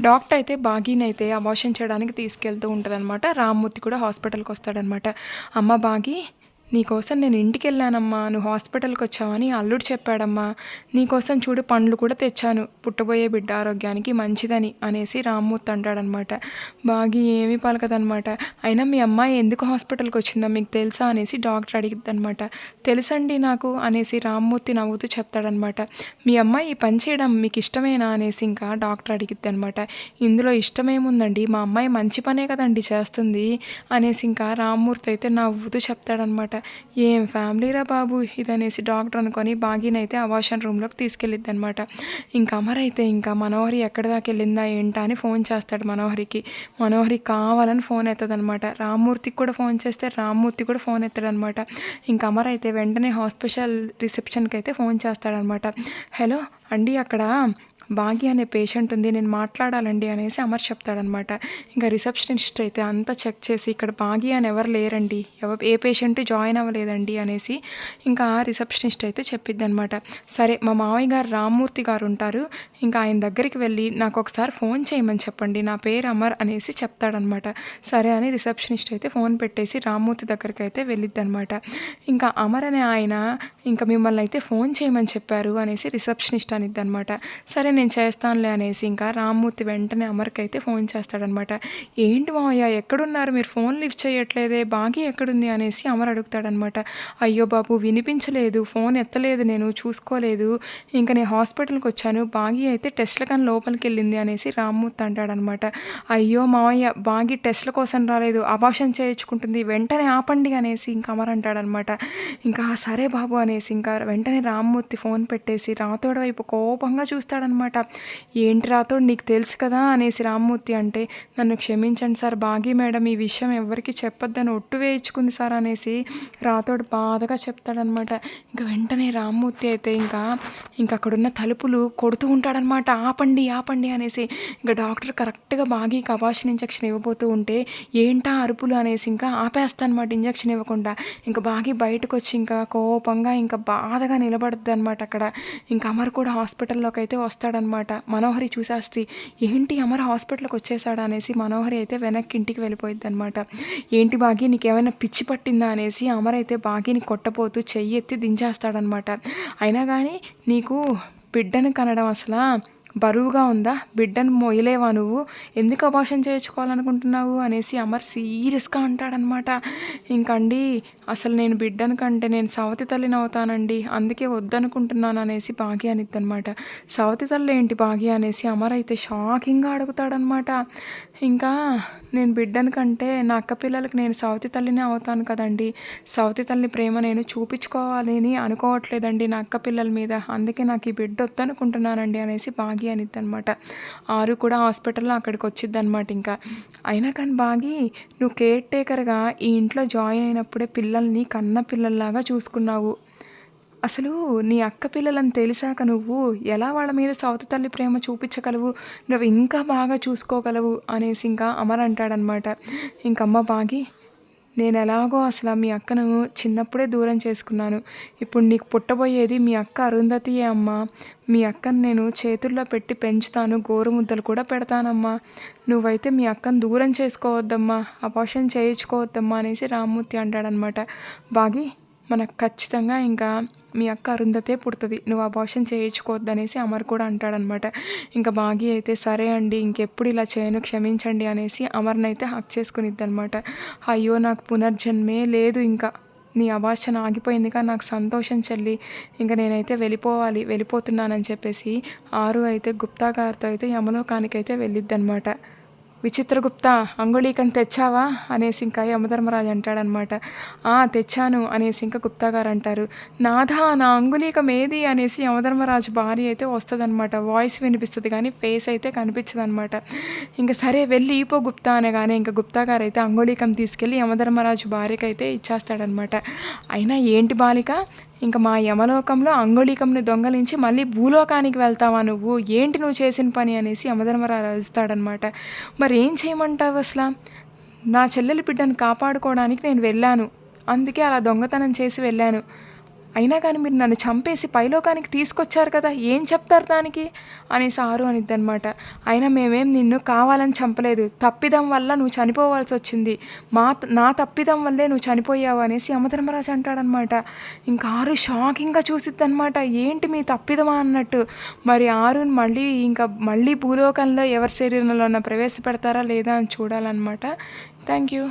Doctor అయితే బాగీని అయితే abortion చేయడానికి తీసుకెళ్తూ ఉంటుందన్నమాట. రామ్మూర్తి కూడా హాస్పిటల్కి వస్తాడనమాట అమ్మ బాగి నీకోసం నేను ఇంటికి వెళ్ళానమ్మా నువ్వు హాస్పిటల్కి వచ్చావని అల్లుడు చెప్పాడమ్మా. నీకోసం చూడు పండ్లు కూడా తెచ్చాను. పుట్టబోయే బిడ్డ ఆరోగ్యానికి మంచిదని అనేసి రామ్మూర్తి అంటాడనమాట. బాగి ఏమీ పలకదనమాట. అయినా మీ అమ్మాయి ఎందుకు హాస్పిటల్కి వచ్చిందో మీకు తెలుసా అనేసి డాక్టర్ అడిగిద్ది అనమాట తెలుసండి నాకు అనేసి రామ్మూర్తి నవ్వుతూ చెప్తాడనమాట. మీ అమ్మాయి ఈ పని చేయడం మీకు ఇష్టమేనా అనేసి ఇంకా డాక్టర్ అడిగిద్ది అనమాట ఇందులో ఇష్టమేముందండి? మా అమ్మాయి మంచి పనే కదండి చేస్తుంది అనేసి ఇంకా రామ్మూర్తి అయితే నవ్వుతూ చెప్తాడనమాట. ఏం ఫ్యామిలీరా బాబు? ఇదనేసి డాక్టర్ అనుకొని బాగీనైతే అవాషన్ రూమ్లోకి తీసుకెళ్ళిద్ది అనమాట ఇంకా అమరైతే ఇంకా మనోహరి ఎక్కడి దాకా వెళ్ళిందా ఏంటా అని ఫోన్ చేస్తాడు మనోహరికి. మనోహరి కావాలని ఫోన్ ఎత్తదనమాట. రామ్మూర్తికి కూడా ఫోన్ చేస్తే రామ్మూర్తి కూడా ఫోన్ ఎత్తాడనమాట. ఇంకా అమర్ అయితే వెంటనే హాస్పిటల్ రిసెప్షన్కి అయితే ఫోన్ చేస్తాడనమాట. హలో అండి అక్కడ బాగి అనే పేషెంట్ ఉంది నేను మాట్లాడాలండి అనేసి అమర్ చెప్తాడనమాట. ఇంకా రిసెప్షనిస్ట్ అయితే అంతా చెక్ చేసి ఇక్కడ బాగి అని ఎవరు లేరండి ఎవరు ఏ పేషెంట్ జాయిన్ అవ్వలేదండి అనేసి ఇంకా రిసెప్షనిస్ట్ అయితే చెప్పిద్ది అనమాట సరే మా మావయ్య గారు రామ్మూర్తి గారు ఉంటారు ఇంకా ఆయన దగ్గరికి వెళ్ళి నాకు ఒకసారి ఫోన్ చేయమని చెప్పండి నా పేరు అమర్ అనేసి చెప్తాడనమాట. సరే అని రిసెప్షనిస్ట్ అయితే ఫోన్ పెట్టేసి రామ్మూర్తి దగ్గరికి అయితే వెళ్ళిద్ది అనమాట ఇంకా అమర్ అనే ఆయన ఇంకా మిమ్మల్ని అయితే ఫోన్ చేయమని చెప్పారు అనేసి రిసెప్షనిస్ట్ అనిద్ది అనమాట సరే నేను చేస్తానులే అనేసి ఇంకా రామ్మూర్తి వెంటనే అమర్కి అయితే ఫోన్ చేస్తాడనమాట. ఏంటి మావయ్య ఎక్కడున్నారు? మీరు ఫోన్ లిఫ్ట్ చేయట్లేదే? బాగి ఎక్కడుంది? అనేసి అమర్ అడుగుతాడనమాట. అయ్యో బాబు వినిపించలేదు. ఫోన్ ఎత్తలేదు. నేను చూసుకోలేదు. ఇంకా నేను హాస్పిటల్కి వచ్చాను. బాగి అయితే టెస్ట్ల కానీ లోపలికి వెళ్ళింది అనేసి రామ్మూర్తి అంటాడనమాట. అయ్యో మావయ్య బాగి టెస్ట్ల కోసం రాలేదు. అభాషణ చేయించుకుంటుంది. వెంటనే ఆపండి అనేసి ఇంకా అమర్ అంటాడనమాట. ఇంకా సరే బాబు అనేసి ఇంకా వెంటనే రామ్మూర్తి ఫోన్ పెట్టేసి రాతోడ వైపు కోపంగా చూస్తాడనమాట. ఏంటి రాతోడు నీకు తెలుసు కదా అనేసి రామ్మూర్తి అంటే నన్ను క్షమించండి సార్ బాగి మేడం ఈ విషయం ఎవరికి చెప్పొద్దని ఒట్టు వేయించుకుంది సార్ అనేసి రాతోడు బాధగా చెప్తాడనమాట ఇంకా వెంటనే రామ్మూర్తి అయితే ఇంకా ఇంకా అక్కడున్న తలుపులు కొడుతూ ఉంటాడనమాట ఆపండి ఆపండి అనేసి ఇంకా డాక్టర్ కరెక్ట్గా బాగి కబాషన్ ఇంజక్షన్ ఇవ్వబోతూ ఉంటే ఏంటా అరుపులు అనేసి ఇంకా ఆపేస్తానమాట ఇంజక్షన్ ఇవ్వకుండా. ఇంకా బాగి బయటకు వచ్చి ఇంకా కోపంగా ఇంకా బాధగా నిలబడుద్ది అనమాట అక్కడ. ఇంకా అమర్ కూడా హాస్పిటల్లోకి అయితే వస్తాడు వస్తాడనమాట మనోహరి చూసేస్తే ఏంటి అమర్ హాస్పిటల్కి వచ్చేసాడు అనేసి మనోహరి అయితే వెనక్కి ఇంటికి వెళ్ళిపోయింది అనమాట ఏంటి బాగి నీకేమైనా పిచ్చి పట్టిందా? అనేసి అమర్ అయితే బాగిని కొట్టపోతూ చెయ్యి ఎత్తి దించేస్తాడనమాట. అయినా కానీ నీకు బిడ్డను కనడం అసలు బరువుగా ఉందా? బిడ్డను మోయలేవా నువ్వు? ఎందుకు అభాషణ చేయించుకోవాలనుకుంటున్నావు? అనేసి అమర్ సీరియస్గా అంటాడనమాట. ఇంకండి అసలు నేను బిడ్డను కంటే నేను సవతి తల్లిని అవుతానండి. అందుకే వద్దనుకుంటున్నాను అనేసి భాగ్య అనిద్దనమాట. సవతి తల్లి ఏంటి భాగ్య అనేసి అమర్ అయితే షాకింగ్గా అడుగుతాడనమాట. ఇంకా నేను బిడ్డను కంటే నా అక్క పిల్లలకి నేను సవతి తల్లిని అవుతాను కదండి. సవతి తల్లి ప్రేమ నేను చూపించుకోవాలి అని అనుకోవట్లేదండి నా అక్క పిల్లల మీద. అందుకే నాకు ఈ బిడ్డ వద్దనుకుంటున్నానండి అనేసి బాగి అనిద్ది అనమాట ఆరు కూడా హాస్పిటల్లో అక్కడికి వచ్చిద్ది అనమాట ఇంకా. అయినా కానీ బాగి నువ్వు కేర్ టేకర్గా ఈ ఇంట్లో జాయిన్ అయినప్పుడే పిల్లల్ని కన్న పిల్లల్లాగా చూసుకున్నావు. అసలు నీ అక్క పిల్లలని తెలిసాక నువ్వు ఎలా వాళ్ళ మీద సవత తల్లి ప్రేమ చూపించగలవు? నువ్వు ఇంకా బాగా చూసుకోగలవు అనేసి ఇంకా అమర్ అంటాడనమాట. ఇంకమ్మ బాగి నేను ఎలాగో అసలు మీ అక్కను చిన్నప్పుడే దూరం చేసుకున్నాను. ఇప్పుడు నీకు పుట్టబోయేది మీ అక్క అరుంధతియే అమ్మా. మీ అక్కను నేను చేతుల్లో పెట్టి పెంచుతాను గోరుముద్దలు కూడా పెడతానమ్మా. నువ్వైతే మీ అక్కను దూరం చేసుకోవద్దమ్మా అపాషన్ చేయించుకోవద్దమ్మా అనేసి రామ్మూర్తి అంటాడనమాట. బాగి మనకు ఖచ్చితంగా ఇంకా మీ అక్క అరుంధతే పుడుతుంది. నువ్వు అబార్షన్ చేయించుకోవద్దు అనేసి అమర్ కూడా అంటాడనమాట. ఇంకా బాగి అయితే సరే అండి ఇంకెప్పుడు ఇలా చేయను క్షమించండి అనేసి అమర్ని అయితే హక్ చేసుకునిద్ది అనమాట అయ్యో నాకు పునర్జన్మే లేదు ఇంకా. నీ అభాషణ ఆగిపోయింది కానీ నాకు సంతోషం చెల్లి. ఇంకా నేనైతే వెళ్ళిపోవాలి వెళ్ళిపోతున్నానని చెప్పేసి ఆరు అయితే గుప్తా గారితో అయితే యమలోకానికైతే వెళ్ళిద్దనమాట. విచిత్రగుప్త అంగుళీకం తెచ్చావా? అనేసి ఇంకా యమధర్మరాజు అంటాడనమాట. "ఆ, తెచ్చాను అనేసి ఇంకా గుప్తా గారు అంటారు. నాథా నా అంగుళీకం ఏది? అనేసి యమధర్మరాజు భార్య అయితే వస్తుందన్నమాట వాయిస్ వినిపిస్తుంది కానీ ఫేస్ అయితే కనిపించదనమాట. ఇంకా సరే వెళ్ళి ఈపో గుప్తా అనగానే ఇంకా గుప్తా గారు అయితే అంగుళీకం తీసుకెళ్ళి యమధర్మరాజు భార్యకైతే ఇచ్చేస్తాడనమాట. అయినా ఏంటి బాలిక? ఇంకా మా యమలోకంలో అంగుళీకంని దొంగలించి మళ్ళీ భూలోకానికి వెళ్తావా నువ్వు? ఏంటి నువ్వు చేసిన పని అనేసి యమధర్మరాజు అరుస్తాడనమాట మరి ఏం చేయమంటావు అసలు? నా చెల్లెలి బిడ్డను కాపాడుకోవడానికి నేను వెళ్ళాను. అందుకే అలా దొంగతనం చేసి వెళ్ళాను. అయినా కానీ మీరు నన్ను చంపేసి పైలోకానికి తీసుకొచ్చారు కదా ఏం చెప్తారు దానికి? అనేసి ఆరు అనిద్ది అనమాట అయినా మేమేం నిన్ను కావాలని చంపలేదు. తప్పిదం వల్ల నువ్వు చనిపోవాల్సి వచ్చింది. మా నా తప్పిదం వల్లే నువ్వు చనిపోయావు అనేసి యమధర్మరాజు అంటాడనమాట ఇంకా ఆరు షాకింగ్గా చూసిద్ది అనమాట ఏంటి మీ తప్పిదమా అన్నట్టు. మరి ఆరుని మళ్ళీ ఇంకా మళ్ళీ భూలోకంలో ఎవరి శరీరంలో ప్రవేశపెడతారా లేదా అని చూడాలన్నమాట. Thank you.